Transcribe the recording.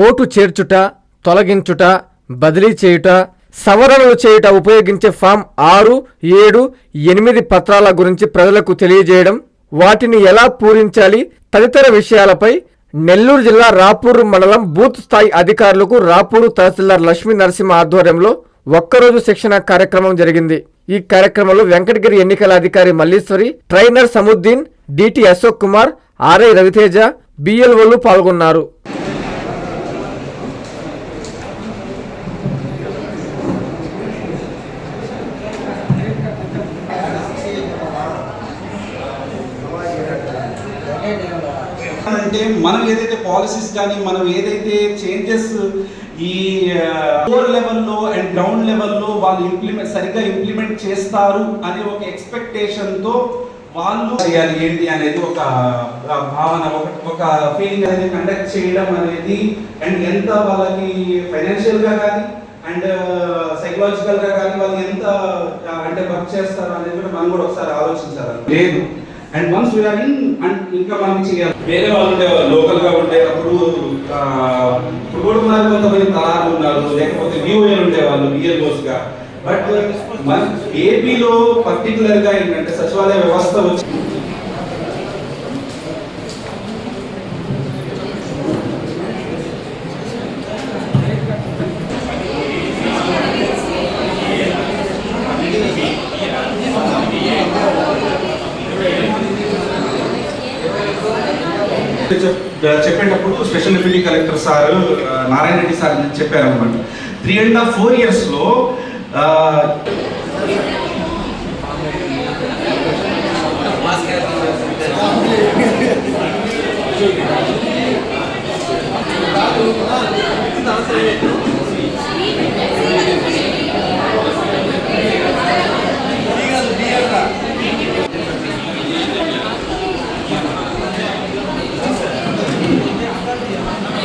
Vote చేర్చుట తొలగించుట బదిలీ చేయుట సవరణలు చేయుట ఉపయోగించే ఫామ్ ఆరు ఏడు ఎనిమిది పత్రాల గురించి ప్రజలకు తెలియజేయడం వాటిని ఎలా పూరించాలి తదితర విషయాలపై నెల్లూరు జిల్లా రాపూరు మండలం బూత్ స్థాయి అధికారులకు రాపూరు తహసీల్దార్ లక్ష్మీ నరసింహ ఆధ్వర్యంలో ఒక్కరోజు శిక్షణ కార్యక్రమం జరిగింది. ఈ కార్యక్రమంలో వెంకటగిరి ఎన్నికల అధికారి Malleswari trainer Samuddin DT Ashok Kumar RI Raviteja బిఎల్ఓలు పాల్గొన్నారు. అంటే మనం ఏదైతే పాలసీస్ కానీ మనం ఏదైతే చేంజెస్ ఈ లోవర్ లెవెల్లో అండ్ గ్రౌండ్ లెవెల్లో వాళ్ళు ఇంప్లిమెంట్ సరిగ్గా ఇంప్లిమెంట్ చేస్తారు అనే ఒక ఎక్స్పెక్టేషన్తో వాళ్ళు చేయాలి ఏంటి అనేది ఒక భావన ఒక ఒక ఫీలింగ్ అనేది కండక్ట్ చేయడం అనేది అండ్ ఎంత వాళ్ళకి ఫైనాన్షియల్గా కానీ అండ్ సైకలాజికల్గా కానీ వాళ్ళు ఎంత అంటే వర్క్ చేస్తారు అనేది కూడా మనం కూడా ఒకసారి ఆలోచించాలి. లేదు. And once we're in and ఇంకా మనం చేయాలి? వేరే వాళ్ళు ఉండేవాళ్ళు లోకల్గా ఉండేటప్పుడు ఆ, ఇప్పుడు కూడా ఉన్నారు కొంతమంది తలాలు ఉన్నారు లేకపోతే విఓఏలు ఉండేవాళ్ళు గా. బట్ ఏపీలో పర్టికులర్గా ఏంటంటే సచివాలయ వ్యవస్థ వచ్చి చెప్పేటప్పుడు special deputy collector sir Narayana Reddy sir చెప్పారు అనమాట త్రీ అండ్ హాఫ్ ఫోర్ ఇయర్స్లో ఆ,